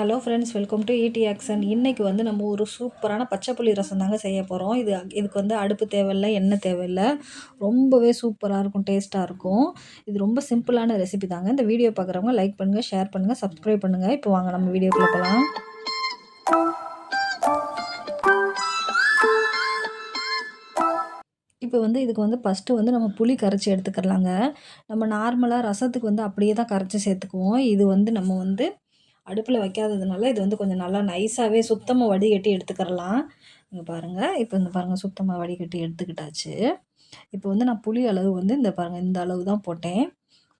Hello friends welcome to ED action இன்றைக்கி வந்து நம்ம ஒரு சூப்பரான பச்சை புளி ரசம் தாங்க செய்ய போகிறோம் இது இதுக்கு வந்து அடுப்பு தேவையில்ல எண்ணெய் தேவையில்லை. ரொம்பவே சூப்பராக இருக்கும் டேஸ்ட்டாக இருக்கும். இது ரொம்ப சிம்பிளான ரெசிபி தாங்க. இந்த வீடியோ பார்க்குறவங்க லைக் பண்ணுங்கள் ஷேர் பண்ணுங்கள் சப்ஸ்கிரைப் பண்ணுங்கள் இப்போ வாங்க நம்ம வீடியோக்குள்ளே போகலாம் இப்போ வந்து இதுக்கு வந்து ஃபஸ்ட்டு வந்து நம்ம புளி கரைச்சி எடுத்துக்கிறலாங்க. நம்ம நார்மலாக ரசத்துக்கு வந்து அப்படியே தான் கரைச்சி சேர்த்துக்குவோம். இது வந்து நம்ம வந்து அடுப்பில் வைக்காததுனால இது வந்து கொஞ்சம் நல்லா நைஸாகவே சுத்தமாக வடிகட்டி எடுத்துக்கிறலாம். இங்கே பாருங்கள் இப்போ இந்த பாருங்கள் சுத்தமாக வடிகட்டி எடுத்துக்கிட்டாச்சு. இப்போ வந்து நான் புளி அளவு வந்து இந்த பாருங்கள் இந்த அளவு தான் போட்டேன்.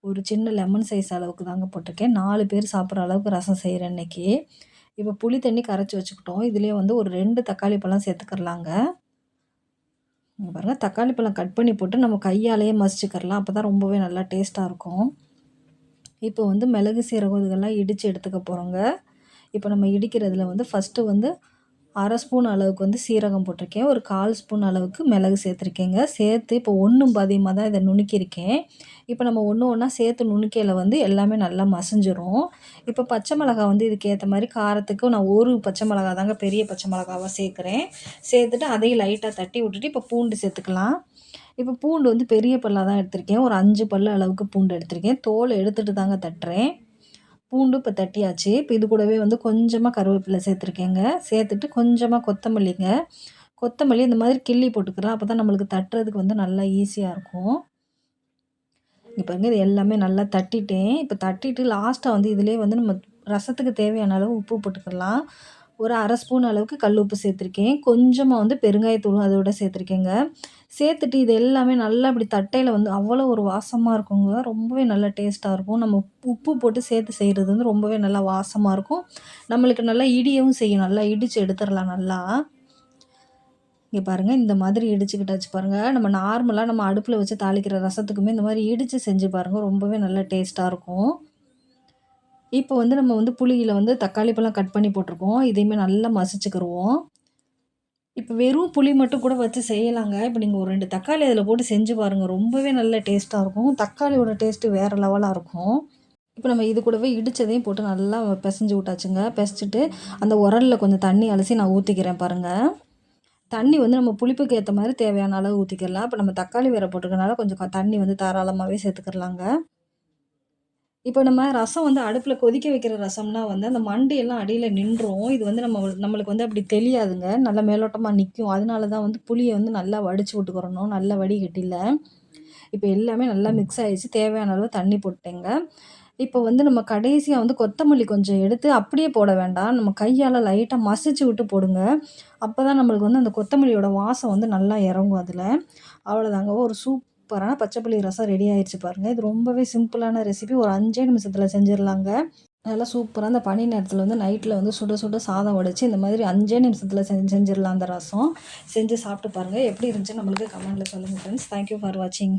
ஒரு சின்ன லெமன் சைஸ் அளவுக்கு தாங்க போட்டிருக்கேன். நாலு பேர் சாப்பிட்ற அளவுக்கு ரசம் செய்கிறேன் இன்றைக்கி இப்போ புளி தண்ணி கரைச்சி வச்சுக்கிட்டோம். இதுலேயே வந்து ஒரு ரெண்டு தக்காளி பழம் சேர்த்துக்கிறலாங்க. இங்கே பாருங்கள் தக்காளி பழம் கட் பண்ணி போட்டு நம்ம கையாலேயே மசிச்சுக்கிறலாம். அப்போ தான் ரொம்பவே நல்லா டேஸ்ட்டாக இருக்கும். இப்போ வந்து மிளகு சீரகம் இதெல்லாம் இடித்து எடுத்துக்க போகிறோங்க இப்போ நம்ம இடிக்கிறதுல வந்து ஃபஸ்ட்டு வந்து அரை ஸ்பூன் அளவுக்கு வந்து சீரகம் போட்டிருக்கேன். ஒரு கால் ஸ்பூன் அளவுக்கு மிளகு சேர்த்துருக்கேங்க. சேர்த்து இப்போ ஒன்றும் பாதியமாக தான் இதை நுணுக்கியிருக்கேன். இப்போ நம்ம ஒன்று ஒன்றா சேர்த்து நுணுக்கையில் வந்து எல்லாமே நல்லா மசிஞ்சிரும். இப்போ பச்சை மிளகா வந்து இதுக்கு ஏற்ற மாதிரி காரத்துக்கு நான் ஒரு பச்சை மிளகா தாங்க பெரிய பச்சை மிளகாவாக சேர்க்குறேன். சேர்த்துட்டு அதையும் லைட்டாக தட்டி விட்டுட்டு இப்போ பூண்டு சேர்த்துக்கலாம். இப்போ பூண்டு வந்து பெரிய பல்லாக தான் எடுத்திருக்கேன். ஒரு அஞ்சு பல் அளவுக்கு பூண்டு எடுத்திருக்கேன். தோலை எடுத்துகிட்டு தாங்க தட்டுறேன். பூண்டு இப்போ தட்டியாச்சு. இப்போ இது கூடவே வந்து கொஞ்சமாக கருவேப்பிலை சேர்த்துருக்கேங்க. சேர்த்துட்டு கொஞ்சமாக கொத்தமல்லிங்க. கொத்தமல்லி இந்த மாதிரி கிள்ளி போட்டுக்கலாம். அப்போ தான் நம்மளுக்கு தட்டுறதுக்கு வந்து நல்லா ஈஸியாக இருக்கும். இப்போ இது எல்லாமே நல்லா தட்டிட்டேன். இப்போ தட்டிட்டு லாஸ்ட்டாக வந்து இதிலே வந்து நம்ம ரசத்துக்கு தேவையான அளவு உப்பு போட்டுக்கலாம். ஒரு அரை ஸ்பூன் அளவுக்கு கல் உப்பு சேர்த்துருக்கேன். கொஞ்சமாக வந்து பெருங்காயத்தூளும் அதோட சேர்த்துருக்கேங்க. சேர்த்துட்டு இது எல்லாமே நல்லா இப்படி தட்டையில் வந்து அவ்வளோ ஒரு வாசமாக இருக்குங்க. ரொம்பவே நல்லா டேஸ்ட்டாக இருக்கும். நம்ம உப்பு போட்டு சேர்த்து செய்கிறது வந்து ரொம்பவே நல்லா வாசமாக இருக்கும். நம்மளுக்கு நல்லா இடியவும் செய்யும். நல்லா இடித்து எடுத்துடலாம் நல்லா. இங்கே பாருங்கள் இந்த மாதிரி இடிச்சுக்கிட்டாச்சு பாருங்கள் நம்ம நார்மலாக நம்ம அடுப்பில் வச்சு தாளிக்கிற ரசத்துக்குமே இந்த மாதிரி இடித்து செஞ்சு பாருங்கள் ரொம்பவே நல்லா டேஸ்ட்டாக இருக்கும். இப்போ வந்து நம்ம வந்து புளியில் வந்து தக்காளி பழம் கட் பண்ணி போட்டிருக்கோம். இதையுமே நல்லா மசிச்சுக்கிடுவோம் இப்போ வெறும் புளி மட்டும் கூட வச்சு செய்யலாங்க. இப்போ நீங்கள் ஒரு ரெண்டு தக்காளி அதில் போட்டு செஞ்சு பாருங்கள் ரொம்பவே நல்ல டேஸ்ட்டாக இருக்கும். தக்காளியோட டேஸ்ட்டு வேறு லெவலாக இருக்கும். இப்போ நம்ம இது கூடவே இடித்ததையும் போட்டு நல்லா பிசைஞ்சு விட்டாச்சுங்க. பிசைச்சிட்டு அந்த உரலில் கொஞ்சம் தண்ணி அலசி நான் ஊற்றிக்கிறேன் பாருங்கள் தண்ணி வந்து நம்ம புளிப்புக்கு ஏற்ற மாதிரி தேவையான அளவு ஊற்றிக்கிடலாம் இப்போ நம்ம தக்காளி வேற போட்டுக்கிறனால கொஞ்சம் தண்ணி வந்து தாராளமாகவே சேர்த்துக்கிறலாங்க. இப்போ நம்ம ரசம் வந்து அடுப்பில் கொதிக்க வைக்கிற ரசம்னா வந்து அந்த மண்டையெல்லாம் அடியில் நின்றோம் இது வந்து நம்ம நம்மளுக்கு வந்து அப்படி தெரியாதுங்க. நல்லா மேலோட்டமாக நிற்கும் அதனால தான் வந்து புளியை வந்து நல்லா வடித்து விட்டுக்கிறணும். நல்லா வடிகட்டியில் இப்போ எல்லாமே நல்லா மிக்ஸ் ஆகிடுச்சு தேவையான அளவு தண்ணி போட்டேங்க இப்போ வந்து நம்ம கடைசியாக வந்து கொத்தமல்லி கொஞ்சம் எடுத்து அப்படியே போட வேண்டாம். நம்ம கையால் லைட்டாக மசிச்சு விட்டு போடுங்க. அப்போ தான் நம்மளுக்கு வந்து அந்த கொத்தமல்லியோட வாசம் வந்து நல்லா இறங்கும் அதில். அவ்வளோதாங்க ஒரு சூப் சூப்பரான பச்சைப்புளி ரசம் ரெடி ஆயிடுச்சு பாருங்கள் இது ரொம்பவே சிம்பிளான ரெசிபி ஒரு அஞ்சே நிமிஷத்தில் செஞ்சிடலாங்க. நல்லா சூப்பராக அந்த பனி நேரத்தில் வந்து நைட்டில் வந்து சுட சுட சாதம் உடைச்சி இந்த மாதிரி அஞ்சே நிமிஷத்தில் செஞ்சு செஞ்சிடலாம் அந்த ரசம். செஞ்சு சாப்பிட்டு பாருங்கள் எப்படி இருந்துச்சு நம்மளுக்கு கமெண்டில் சொல்லுங்கள் ஃப்ரெண்ட்ஸ் தேங்க்யூ ஃபார் வாட்சிங்